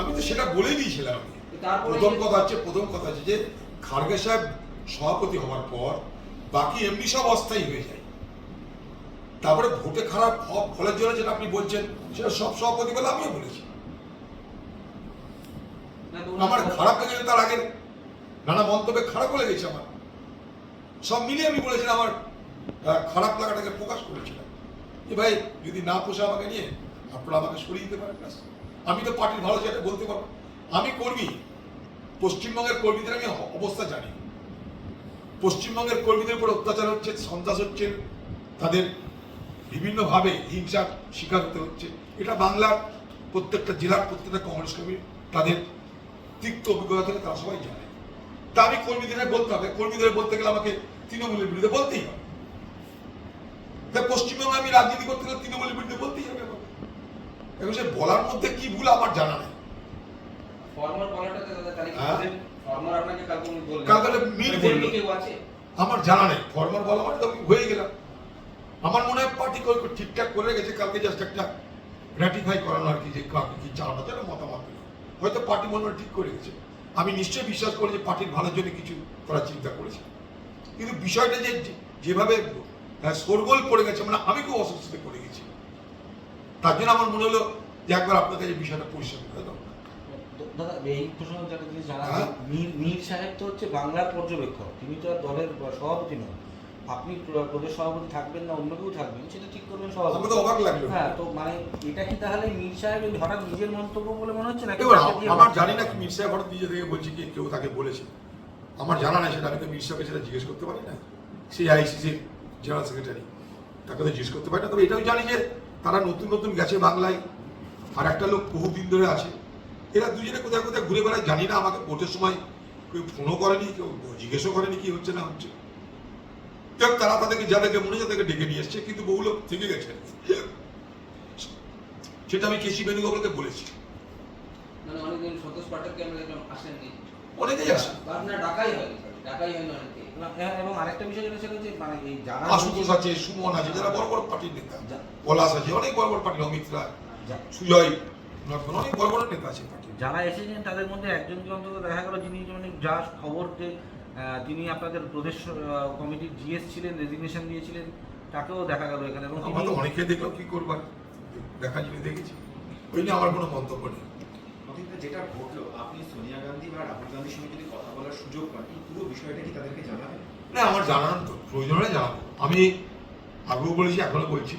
আমি তো সেটা বলে দিয়েছিলাম আমি। প্রথম কথা হচ্ছে প্রথম কথা হচ্ছে যে খার্গে সাহেব সভাপতি হওয়ার পর বাকি এমনি সব অস্থায়ী হয়ে যায়। তারপরে ভোটে খারাপ ফলের জন্য যেটা আপনি বলছেন সেটা সব সভাপতি বলে আমিও বলেছি। আমার খারাপ লেগেছে তার আগে। নানা মন্তব্যে খারাপও লেগেছে আমার। সব মিলিয়ে আমি বলেছিলাম আমার খারাপ লাগাটাকে প্রকাশ করেছিলাম। যে ভাই যদি না পোষে আমাকে নিয়ে আপনারা আমাকে সরিয়ে দিতে পারেন ব্যাস। আমি তো পার্টির ভালো সেটা বলতে পারব। আমি কর্মী। পশ্চিমবঙ্গের কর্মীদের আমি অবস্থা জানি। পশ্চিমবঙ্গের কর্মীদের উপর অত্যাচার হচ্ছে, সন্ত্রাস হচ্ছে, তাদের বিভিন্নভাবে হিংসার শিকার হতে হচ্ছে। এটা বাংলার প্রত্যেকটা জেলার প্রত্যেকটা কংগ্রেস কর্মী তাদের তিক্ত অভিজ্ঞতা থেকে তারা সবাই জানে। তা আমি কর্মীদের বলতে হবে। কর্মীদের বলতে গেলে আমাকে তৃণমূলের বিরুদ্ধে বলতেই হবে। পশ্চিমবঙ্গে আমি রাজনীতি করতে গেলে তৃণমূলের বিরুদ্ধে বলতেই হবে এবং সে বলার মধ্যে কি ভুল আমার জানা নেই। ফর্মাল বলাটাতে দাদা তাহলে কি হ্যাঁ? ফর্মাল আপনাকে কালকে উনি বললেন। কালকে একটা মিল মানে কেউ আছে? আমার জানা নেই। ফর্মাল বলা মানে তো আমি হয়ে গেলাম। আমার মনে হয় পার্টি ঠিকঠাক করে রেখেছে কালকে জাস্ট একটা র্যাটিফাই করানো আর কি যে কাকে কি চাওয়ানো যেন মতামত। হয়তো পার্টি মনে হয় ঠিক করে রেখেছে। আমি নিশ্চয়ই বিশ্বাস করি যে পার্টির ভালোর জন্য কিছু করার চিন্তা করেছে। কিন্তু বিষয়টা যে যেভাবে আহ, শোরগোল পড়ে গেছে মানে আমি খুব অস্বস্তিতে পড়ে গেছি। তার জন্য আমার মনে হলো যে একবার আপনার কাছে বিষয়টা পরিষ্কার করে দাও দাদা এই একটা জিনিস জানা হ্যাঁ? মীর মীর সাহেব তো হচ্ছে বাংলার পর্যবেক্ষক। তিনি তো আর দলের সভাপতি নন। আপনি প্রদেশ সভাপতি থাকবেন না অন্য কেউ থাকবেন সেটা ঠিক করবেন সভাপতি। তো অবাক লাগল। হ্যাঁ তো মানে এটা কি তাহলে মীর সাহেব হঠাৎ নিজের মন্তব্য বলে মনে হচ্ছে তাকে আমার জানি না কি মির সাহেব হঠাৎ নিজে থেকে বলছে কি কেউ তাকে বলেছে। আমার জানা নাই সেটা আমি তো মির সাহেবকে সেটা জিজ্ঞেস করতে পারি না। সেই আইসিসির জেনারেল সেক্রেটারি তাকে তো জিজ্ঞেস করতে পারি না। তবে এটাও জানি যে তারা নতুন নতুন গেছে বাংলায় আর একটা লোক বহুদিন ধরে আছে। এরা দুজনে কোথায় কোথায় ঘুরে বেড়ায় জানি না আমাকে ভোটের সময় কেউ ফোনও করেনি কেউ জিজ্ঞেসও করেনি কি হচ্ছে না হচ্ছে। যাক, তারা তাদেরকে যাদেরকে মনে তাদেরকে ডেকে নিয়ে এসছে কিন্তু বহু লোক থেকে গেছে। সেটা আমি কেসি বেণুগোপালকে বলেছি। মানে অনেকেই আসে। ডাকাই হ্যাঁ, এবং আরেকটা বিষয় যেটা সেটা হচ্ছে মানে এই যারা আশুতোষ আছে সুমন আছে যারা বড় বড় পার্টির নেতা। পলাশ আছে অনেক বড় বড় পার্টির অমিত সুজয় অনেক বড় বড় নেতা আছে যারা এসেছেন তাদের মধ্যে একজনকে অন্তত দেখা গেল যিনি মানে যা খবর যে তিনি আপনাদের প্রদেশ কমিটির জিএস ছিলেন রেজিগনেশন দিয়েছিলেন তাকেও দেখা গেল এখানে। এবং আমরা তো অনেকে দেখলাম কি করবার দেখা জিনিস দেখেছি। ওই নিয়ে আমার কোনো মন্তব্য নেই। যেটা ঘটলো আপনি সোনিয়া গান্ধী বা রাহুল গান্ধীর সঙ্গে যদি কথা বলার সুযোগ পান এই পুরো বিষয়টা কি তাদেরকে জানাবেন না, আমার জানান তো প্রয়োজন জানাব। আমি আগেও বলেছি বলছি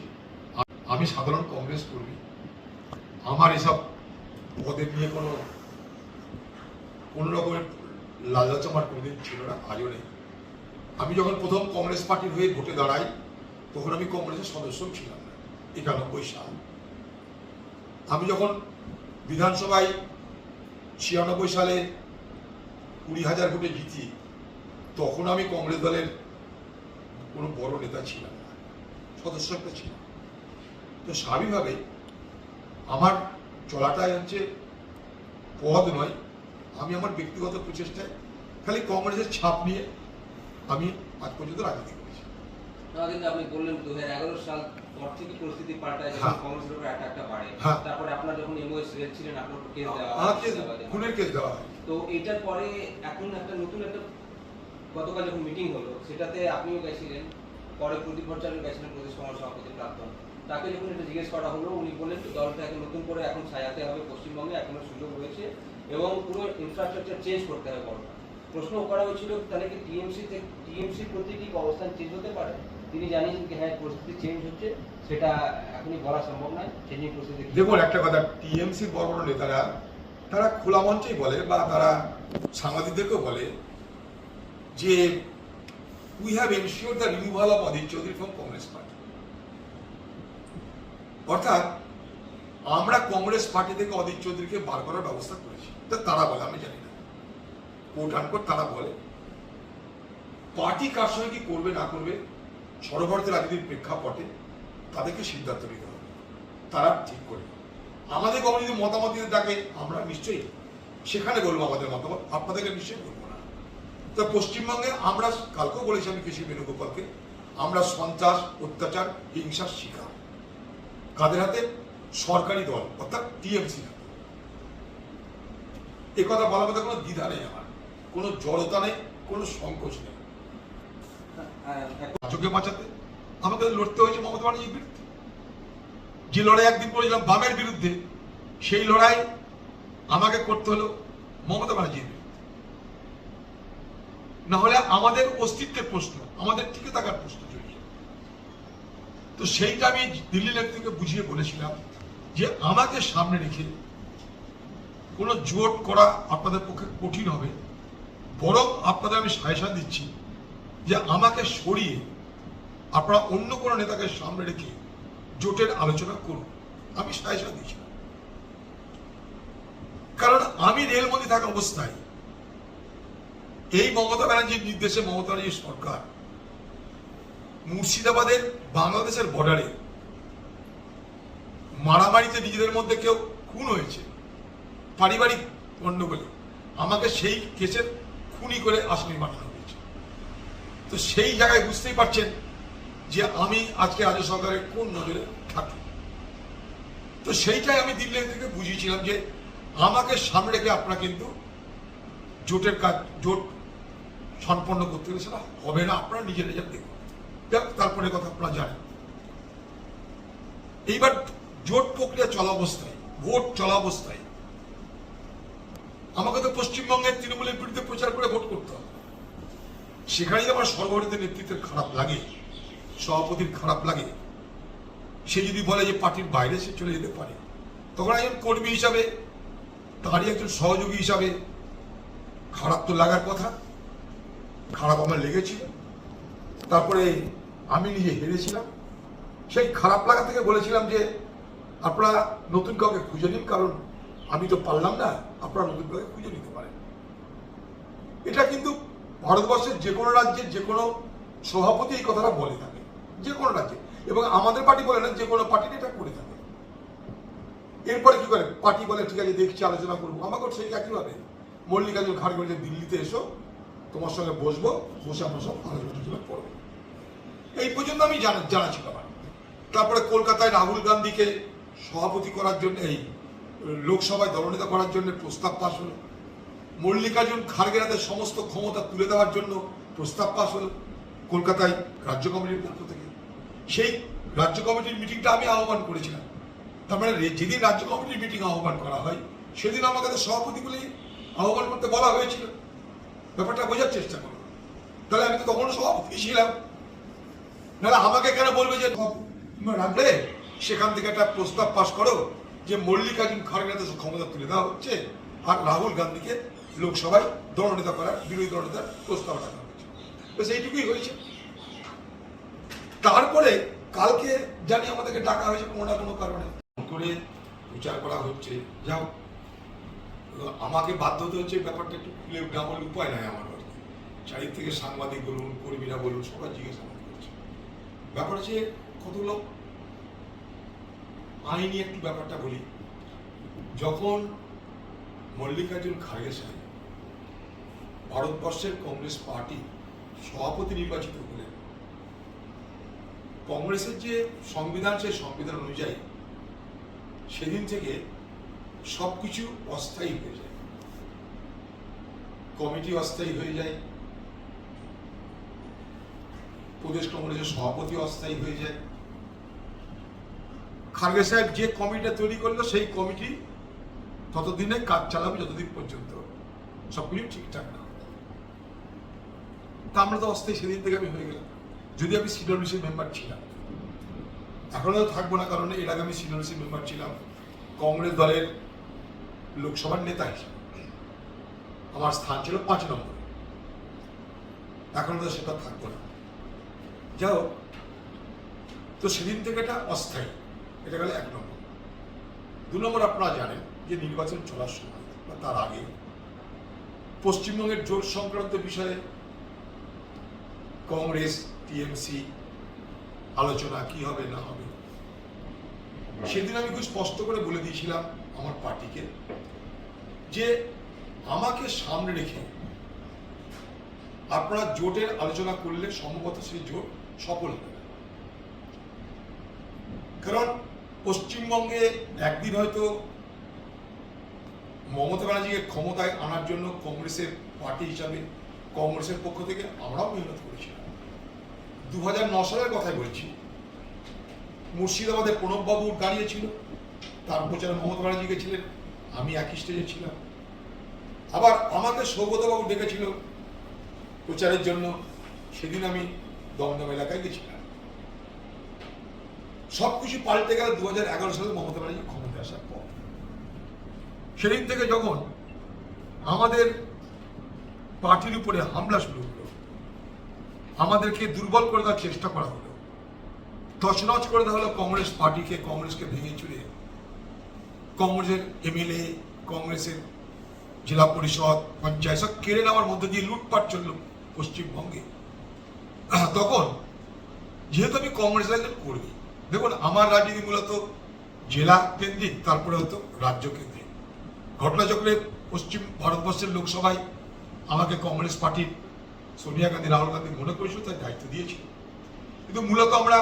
আমি সাধারণ কংগ্রেস কর্মী। আমার এসব পদের নিয়ে কোনো কোনো রকমের লালচ আমার কোনোদিন ছিল না, আজও নেই। আমি যখন প্রথম কংগ্রেস পার্টির হয়ে ভোটে দাঁড়াই, তখন আমি কংগ্রেসের সদস্য ছিলাম না, একানব্বই সাল। আমি যখন বিধানসভায় ছিয়ানব্বই সালে কুড়ি হাজার ভোটে জিতি তখন আমি কংগ্রেস দলের কোনো বড় নেতা ছিলাম না সদস্য একটা ছিলাম তো স্বাভাবিকভাবে আমার চলাটাই হচ্ছে পদ নয় আমি আমার ব্যক্তিগত প্রচেষ্টায় খালি কংগ্রেসের ছাপ নিয়ে আমি আজ পর্যন্ত রাজনীতি করেছি কিন্তু আপনি বললেন দু হাজার এগারো সাল পর থেকে পরিস্থিতি পাল্টায় হ্যাঁ। কংগ্রেসের উপর অ্যাটাকটা বাড়ে হ্যাঁ। তারপরে আপনার যখন এমওএস ছিলেন আপনার কেস দেওয়া খুনের কেস দেওয়া হয় তো এটার পরে এখন একটা নতুন একটা গতকাল যখন মিটিং হলো, সেটাতে আপনিও গেছিলেন, পরে প্রদীপ ভট্টাচার্য গেছিলেন প্রদেশ কংগ্রেস সভাপতি প্রাক্তন। তাকে যখন এটা জিজ্ঞেস করা হলো, উনি বললেন তো দলটাকে নতুন করে এখন সাজাতে হবে পশ্চিমবঙ্গে, এখনও সুযোগ রয়েছে এবং পুরো ইনফ্রাস্ট্রাকচার চেঞ্জ করতে হবে বড়। প্রশ্ন করা হয়েছিল, তাহলে কি টিএমসি টিএমসির প্রতি কি অবস্থান চেঞ্জ হতে পারে? তিনি জানিয়েছেন যে হ্যাঁ পরিস্থিতি চেঞ্জ হচ্ছে, সেটা এখনই বলা সম্ভব নয় চেঞ্জিং পরিস্থিতি কি- দেখুন, একটা কথা টিএমসি বড় বড় নেতারা তারা খোলা মঞ্চেই বলে বা তারা সাংবাদিকদেরকেও বলে যে we have ensure the removal of Adhir Chowdhury from Congress party অর্থাৎ আমরা কংগ্রেস পার্টি থেকে অধীর চৌধুরীকে বার করার ব্যবস্থা করেছি। তা তারা বলে, আমি জানি না। কোর্ট আনকোট তারা বলে। পার্টি কার সঙ্গে কি করবে, না করবে, সর্বভারতীয় রাজনীতির প্রেক্ষাপটে তাদেরকে সিদ্ধান্ত নিতে হবে। তারা ঠিক করে আমাদের কখনো যদি মতামত দিতে থাকে আমরা নিশ্চয়ই সেখানে বলব আমাদের মতামত আপনাদেরকে নিশ্চয়ই বলব না। তো পশ্চিমবঙ্গে আমরা কালকেও বলেছি আমি কৃষি বেণুগোপালকে আমরা সন্ত্রাস অত্যাচার হিংসার শিকার। কাদের হাতে? সরকারি দল অর্থাৎ টিএমসি এ কথা বলার মধ্যে কোনো দ্বিধা নেই আমার। কোনো জড়তা নেই কোনো সংকোচ নেই। আহ, এক- রাজ্যকে বাঁচাতে আমাকে লড়তে হয়েছে মমতা ব্যানার্জির বিরুদ্ধে যে লড়াই একদিন করেছিলাম বামের বিরুদ্ধে, সেই লড়াই আমাকে করতে হলো মমতা ব্যানার্জির। না হলে আমাদের অস্তিত্বের প্রশ্ন, আমাদের টিকে থাকার প্রশ্ন তো সেইটা আমি দিল্লি নেতৃত্বকে বুঝিয়ে বলেছিলাম যে আমাকে সামনে রেখে কোনো জোট করা আপনাদের পক্ষে কঠিন হবে, বরং আপনাদের আমি সায়সা দিচ্ছি যে আমাকে সরিয়ে আপনারা অন্য কোনো নেতাকে সামনে রেখে জোটের আলোচনা করুন। আমি সায়সা দিয়েছি। কারণ আমি রেলমন্ত্রী থাকা অবস্থায় এই মমতা ব্যানার্জির নির্দেশে মমতা ব্যানার্জির সরকার মুর্শিদাবাদের বাংলাদেশের বর্ডারে মারামারিতে নিজেদের মধ্যে কেউ খুন হয়েছে, পারিবারিক গণ্ডগোলে আমাকে সেই কেসের খুনি করে আসামি বানানো হয়েছে। তো সেই জায়গায় বুঝতেই পারছেন যে আমি আজকে রাজ্য সরকারের কোন নজরে থাকি তো সেইটাই আমি দিল্লি থেকে বুঝিয়েছিলাম যে আমাকে সামনে রেখে আপনারা কিন্তু জোটের কাজ, জোট সম্পন্ন করতে গেলে সেটা হবে না, আপনারা নিজে নিজের দেখুন। তারপরে কথা আপনারা জানেন। এইবার জোট প্রক্রিয়া চলা অবস্থায়, ভোট চলা অবস্থায় আমাকে তো পশ্চিমবঙ্গের তৃণমূলের বিরুদ্ধে প্রচার করে ভোট করতে হবে। সেখানেই আমার সর্বভারতীয় নেতৃত্বের খারাপ লাগে। সভাপতির খারাপ লাগে। সে যদি বলে যে পার্টির বাইরে সে চলে যেতে পারে। তখন একজন কর্মী হিসাবে, তারই একজন সহযোগী হিসাবে খারাপ তো লাগার কথা। খারাপ আমার লেগেছিল। তারপরে আমি নিজে হেরেছিলাম। সেই খারাপ লাগা থেকে বলেছিলাম যে, আপনারা নতুন কাউকে খুঁজে নিন, কারণ আমি তো পারলাম না। আপনারা নতুন কাউকে খুঁজে নিতে পারেন। এটা কিন্তু ভারতবর্ষের যে কোনো রাজ্যের যে কোনো সভাপতি এই কথাটা বলে থাকে। যে কোনো রাজ্যে। এবং আমাদের পার্টি বলে না, যে কোনো পার্টি এটা করে থাকে। এরপরে কি করে? পার্টি বলে, ঠিক আছে, দেখছি, আলোচনা করব। আমাকেও সেই একইভাবে। মল্লিকার্জুন খাড়গে দিল্লিতে এসো, তোমার সঙ্গে বসবো, বসে আমরা সব আলোচনা করব। এই পর্যন্ত আমি জানা জানা ছিল আমার। তারপরে কলকাতায় রাহুল গান্ধীকে সভাপতি করার জন্য, এই লোকসভায় দলনেতা করার জন্য প্রস্তাব পাশ হলো। মল্লিকার্জুন খাড়গের হাতে সমস্ত ক্ষমতা তুলে দেওয়ার জন্য প্রস্তাব পাশ হলো। কলকাতায় রাজ্য কমিটির পক্ষ থেকে সেই রাজ্য কমিটির মিটিংটা আমি আহ্বান করেছিলাম। তার মানে যেদিন রাজ্য কমিটির মিটিং আহ্বান করা হয়, সেদিন আমাকে তো সভাপতি আহ্বান করতে বলা হয়েছিল। ব্যাপারটা বোঝার চেষ্টা করো। তাহলে আমি তো তখনও সভাপতি ছিলাম। নাহলে আমাকে কেন বলবে যে রাখলে সেখান থেকে একটা প্রস্তাব পাশ করো যে মল্লিকার্জুন খাড়গের ক্ষমতা তুলে দেওয়া হচ্ছে আর রাহুল গান্ধীকে লোকসভায় দলনেতা করার, বিরোধী দলনেতার প্রস্তাব রাখা হয়েছে তো সেইটুকুই হয়েছে। তারপরে কালকে জানি আমাদেরকে ডাকা হয়েছে কোনো না কোনো কারণে। করে প্রচার করা হচ্ছে। যাও। আমাকে বাধ্য হতে হচ্ছে ব্যাপারটা একটু খুলে না বলে উপায় নাই আমার আর। চারিদিক থেকে সাংবাদিক বলুন, কর্মীরা বলুন, সবাই জিজ্ঞাসা আমাকে করছে। ব্যাপার হচ্ছে কতগুলো আইনি একটু ব্যাপারটা বলি। যখন মল্লিকার্জুন খাড়গে সাহেব ভারতবর্ষের কংগ্রেস পার্টি সভাপতি নির্বাচিত কংগ্রেসের যে সংবিধান, সেই সংবিধান অনুযায়ী সেদিন থেকে সবকিছু অস্থায়ী হয়ে যায়। কমিটি অস্থায়ী হয়ে যায়। প্রদেশ কংগ্রেসের সভাপতি অস্থায়ী হয়ে যায়। খার্গে সাহেব যে কমিটিটা তৈরি করল, সেই কমিটি ততদিনে কাজ চালাবে যতদিন পর্যন্ত। সবকিছু ঠিকঠাক না। তা আমরা তো অস্থায়ী সেদিন থেকে আমি হয়ে গেলাম। যদি আমি সিডব্লিউসি মেম্বার ছিলাম, এখনও থাকব না, কারণ এর আগে আমি সিডব্লিউসি মেম্বার ছিলাম। কংগ্রেস দলের লোকসভার নেতা হিসেবে। আমার স্থান ছিল পাঁচ নম্বর। এখন তো সেটা থাকব না। যাও তো সেদিন থেকে এটা অস্থায়ী। এটা গেল এক নম্বর। দু নম্বর আপনারা জানেন যে নির্বাচন চলার সময় বা তার আগে পশ্চিমবঙ্গের জোট সংক্রান্ত বিষয়ে কংগ্রেস টিএমসি আলোচনা কি হবে না হবে? সেদিন আমি খুব স্পষ্ট করে বলে দিয়েছিলাম আমার পার্টিকে যে আমাকে সামনে রেখে আপনারা জোটের আলোচনা করলে সম্ভবত সেই জোট সফল হবে কারণ পশ্চিমবঙ্গে একদিন হয়তো মমতা ব্যানার্জিকে ক্ষমতায় আনার জন্য কংগ্রেসের পার্টি হিসাবে কংগ্রেসের পক্ষ থেকে আমরাও মেহনত করেছিলাম দু হাজার ন সালের কথাই বলছি। মুর্শিদাবাদে প্রণববাবু দাঁড়িয়েছিল। তার প্রচারে মমতা ব্যানার্জি গেছিলেন আমি একই স্টেজে ছিলাম। আবার আমাকে সৌগতবাবু ডেকেছিল প্রচারের জন্য। সেদিন আমি দমদম এলাকায় গেছিলাম। সব কিছু পাল্টে গেল দু হাজার এগারো সালে মমতা ব্যানার্জি ক্ষমতায় আসার পর। সেদিন থেকে যখন আমাদের পার্টির উপরে হামলা শুরু হলো। আমাদেরকে দুর্বল করে দেওয়ার চেষ্টা করা হলো। তছনছ করে দেওয়া হলো কংগ্রেস পার্টিকে, কংগ্রেসকে ভেঙে চুরে। কংগ্রেসের এমএলএ, কংগ্রেসের জেলা পরিষদ, পঞ্চায়েত সব কেড়ে নেওয়ার মধ্যে দিয়ে লুটপাট চলল পশ্চিমবঙ্গে। তখন যেহেতু আমি কংগ্রেস একজন কর্মী দেখুন আমার রাজনীতি মূলত জেলা কেন্দ্রিক, তারপরে হতো রাজ্য কেন্দ্রিক। ঘটনাচক্রে পশ্চিম ভারতবর্ষের লোকসভায় আমাকে কংগ্রেস পার্টির সোনিয়া গান্ধী, রাহুল গান্ধী মনে করেছিল তার দায়িত্ব দিয়েছিল। কিন্তু মূলত আমরা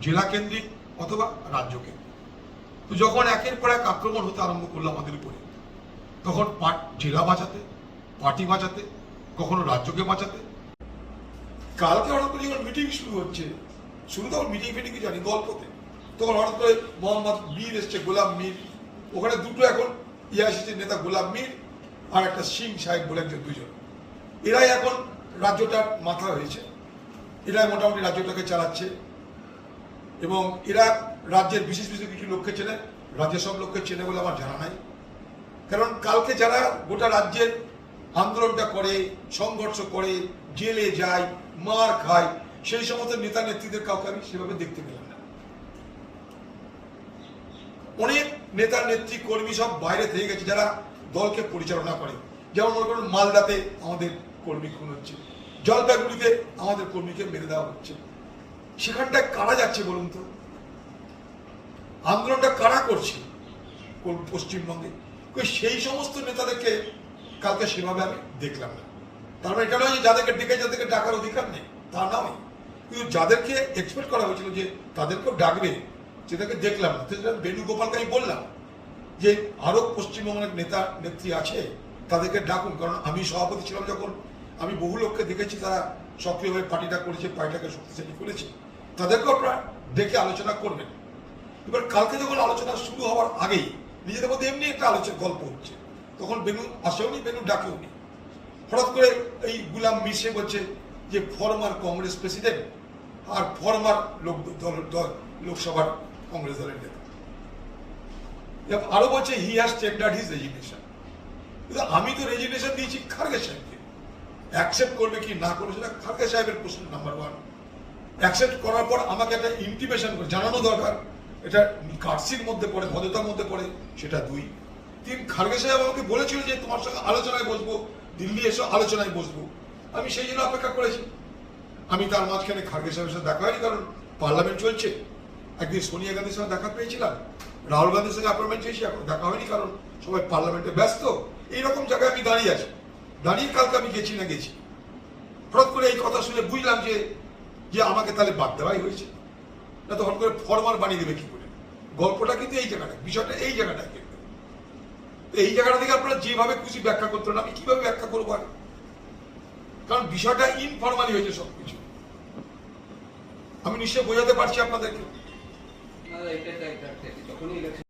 জেলা কেন্দ্রিক অথবা রাজ্য কেন্দ্রিক। তো যখন একের পর এক আক্রমণ হতে আরম্ভ করল আমাদের উপরে, তখন জেলা বাঁচাতে, পার্টি বাঁচাতে, কখনো রাজ্যকে বাঁচাতে। কালকে হঠাৎ করে যখন মিটিং শুরু হচ্ছে, শুরু তখন মিটিং ফিটিং জানি, গল্পতে। তখন হঠাৎ করে মোহাম্মদ মীর এসছে, গোলাম মীর। ওখানে দুটো এখন ইয়ে এসেছে, নেতা গোলাম মীর আর একটা সিং সাহেব বলে একজন দুজন। এরাই এখন রাজ্যটার মাথা হয়েছে। এরাই মোটামুটি রাজ্যটাকে চালাচ্ছে। এবং এরা রাজ্যের বিশেষ বিশেষ কিছু লোককে চেনে, রাজ্যের সব লোককে চেনে বলে আমার জানা নাই। কারণ কালকে যারা গোটা রাজ্যের আন্দোলনটা করে, সংঘর্ষ করে, জেলে যায়, মার খায়, সেই সমস্ত নেতা নেত্রীদের কাউকে আমি সেভাবে দেখতে পেলাম না। অনেক নেতা নেত্রী কর্মী সব বাইরে থেকে গেছে যারা দলকে পরিচালনা করে। যেমন মনে করুন, মালদাতে আমাদের কর্মী খুন হচ্ছে। জলপাইগুড়িতে আমাদের কর্মীকে মেরে দেওয়া হচ্ছে। সেখানটায় কারা যাচ্ছে বলুন তো? আন্দোলনটা কারা করছে পশ্চিমবঙ্গে? সেই সমস্ত নেতাদেরকে কালকে সেভাবে আমি দেখলাম না। তার মানে এটা নয় যাদেরকে ডেকে যাদেরকে ডাকার অধিকার নেই, তা নয়। কিন্তু যাদেরকে এক্সপেক্ট করা হয়েছিল যে তাদেরকেও ডাকবে, সেটাকে দেখলাম না। বেণুগোপালকে আমি বললাম যে আরও পশ্চিমবঙ্গের নেতা, নেত্রী আছে, তাদেরকে ডাকুন, কারণ আমি সভাপতি ছিলাম যখন। আমি বহু লোককে দেখেছি, তারা সক্রিয়ভাবে পার্টিটা করেছে, পার্টিটাকে শক্তিশালী করেছে। তাদেরকেও আপনারা ডেকে আলোচনা করবেন। এবার কালকে যখন আলোচনা শুরু হওয়ার আগেই, নিজেদের মধ্যে এমনি একটা আলোচনা গল্প হচ্ছে। তখন বেনু আসেওনি, বেনু ডাকেওনি। হঠাৎ করে এই গুলাম মিশে বলছে যে, ফরমার কংগ্রেস প্রেসিডেন্ট আর ফরমার লোক দল, লোকসভার কংগ্রেস দলের নেতা। আরও বলছে he has tendered his resignation আমি তো রেজিগনেশন দিয়েছি খার্গে সাহেবকে। অ্যাকসেপ্ট করবে কি না করবে সেটা খার্গে সাহেবের প্রশ্ন নাম্বার ওয়ান অ্যাকসেপ্ট করার পর আমাকে একটা ইন্টিমেশন জানানো দরকার। এটা কার্সির মধ্যে পড়ে, ভদ্রতার মধ্যে পড়ে, সেটা দুই। তিন, খার্গে সাহেব আমাকে বলেছিল যে তোমার সঙ্গে আলোচনায় বসবো, দিল্লি এসে, আলোচনায় বসবো। আমি সেই জন্য অপেক্ষা করেছি। আমি তার মাঝখানে খার্গে সাহেবের সাথে দেখা হয়নি, কারণ পার্লামেন্ট চলছে। একদিন সোনিয়া গান্ধীর সঙ্গে দেখা পেয়েছিলাম। রাহুল গান্ধীর সঙ্গে অ্যাপয়েন্টমেন্ট চেয়েছি, এখন দেখা হয়নি, কারণ সবাই পার্লামেন্টে ব্যস্ত। এইরকম জায়গায় আমি দাঁড়িয়ে আছি। দাঁড়িয়ে কালকে আমি গেছি না গেছি। হঠাৎ করে এই কথা শুনে বুঝলাম যে যে আমাকে তাহলে বাদ দেওয়াই হয়েছে। না তো হঠাৎ করে ফরমার বানিয়ে দেবে কি করে? গল্পটা কিন্তু এই জায়গাটা বিষয়টা এই জায়গাটা কিন্তু এই জায়গাটা থেকে আপনারা যেভাবে খুশি ব্যাখ্যা করতে আমি কীভাবে ব্যাখ্যা করব আর? কারণ বিষয়টা ইনফরমালি হয়েছে সবকিছু। আমি নিশ্চয় বোঝাতে পারছি আপনাদেরকে। না, এটা এটা এটা- এটা- যখনই ইলেকশন